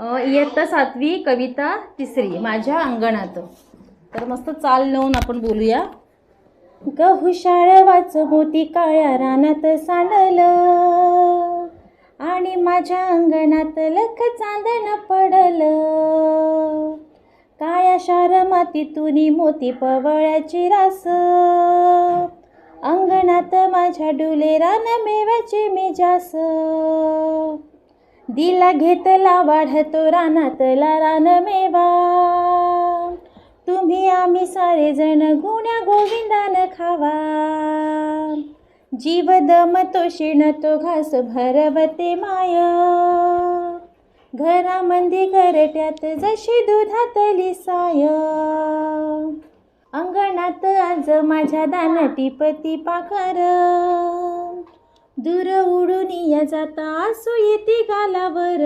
इयत्ता सातवी कविता तिसरी माझ्या अंगणात. तर मस्त चाल लावून आपण बोलूया. गहुशाळ वाच मोती काळ्या रानात सांडल. आणि माझ्या अंगणात लख चांदण पडलं. काळ्या शार मातीतून मोती पवळ्याची रास. अंगणात माझ्या डुले रान मेव्याची मी जास दिला घेतला वाढतो रानातला रान मेवा. तुम्ही आम्ही सारे जण गुण्या गोविंदान खावा. जीव दमतो शिणतो तो घास भरवते माय. घरामंदी घरट्यात जशी दुधातली साय. अंगणात आज माझ्या दाना पती पाखर. दूर उडून या जाता आसू येते गालावर.